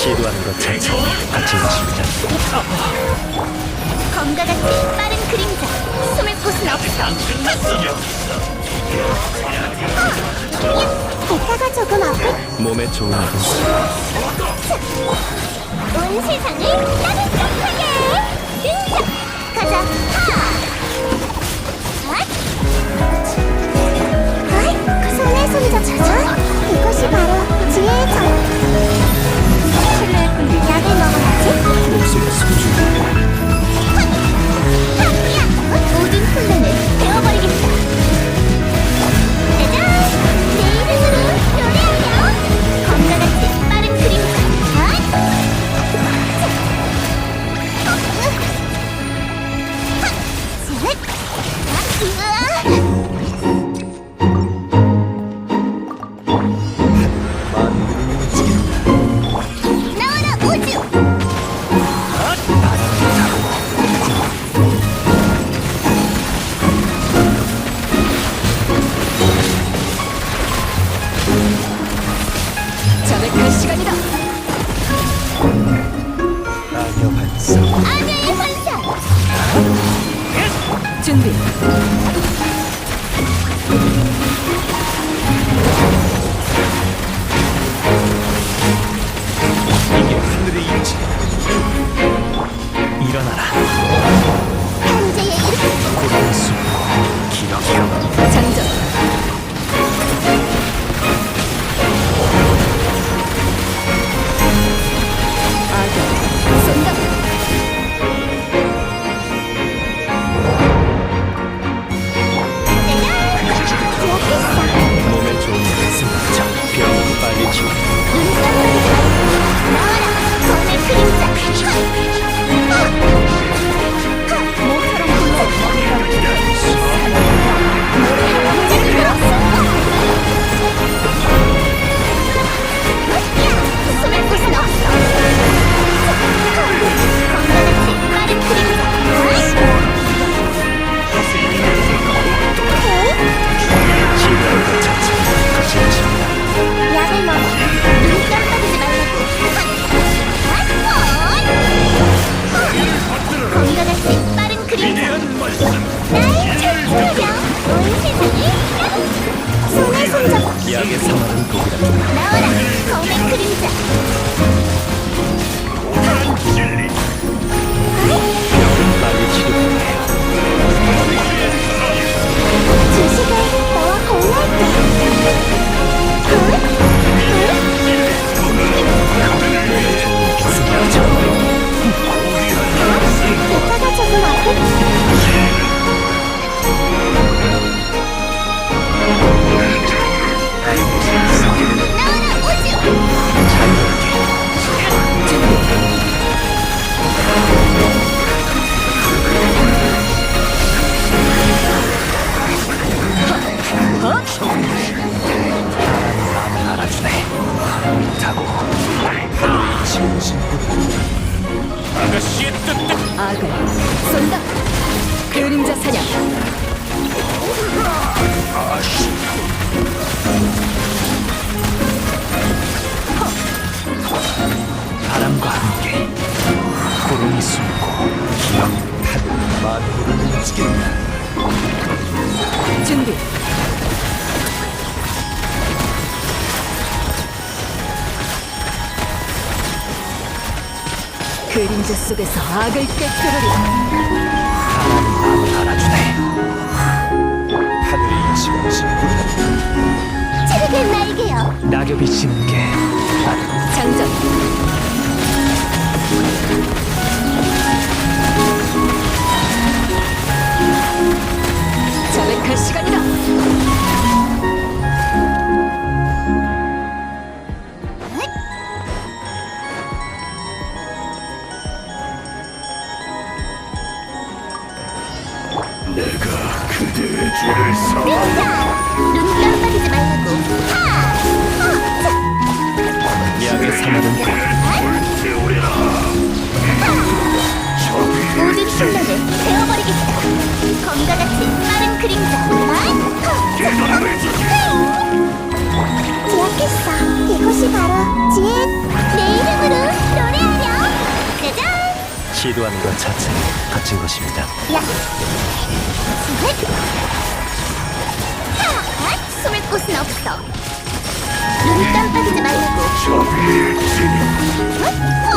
시도하는 것 자체 다친 것입니다 검과 같이 빠른 그림자. 숨을 곳은 없어. 이따가 조금 아플 몸에 좋은 아군 온 세상을 따뜻하게 등장 가자 하 핫! 핫! 손에 손 잡자 이것이 바로 지혜의 정 먹어 나와라 검의 그림자 병은 악을 쏜다. 그림자 사냥. 바람과 함께 구름이 숨고 기억 하늘 만물을 움직인다. 준비 그림자 속에서 악을 꿰뚫으리 마음을 알아주네 하늘의 진심 체력의 날개요. 낙엽이 지는 게 장전. 자백할 시간 자, 눈 깜빡이지 말라고. 하! 하! 자, 약의 사마른 꽃 불태우리라 모든 순간을 베어버리겠다. 검과 같은 빠른 그림자. 하! 기억했어. 이곳이 바로 지엔. 내 이름으로 노래하렴. 짜잔! 시도하는 것 자체가 갇힌 것입니다. 야! 넷! 하! 숨을 곳은 없어. 눈 깜빡이지 말라고. 진영 헛!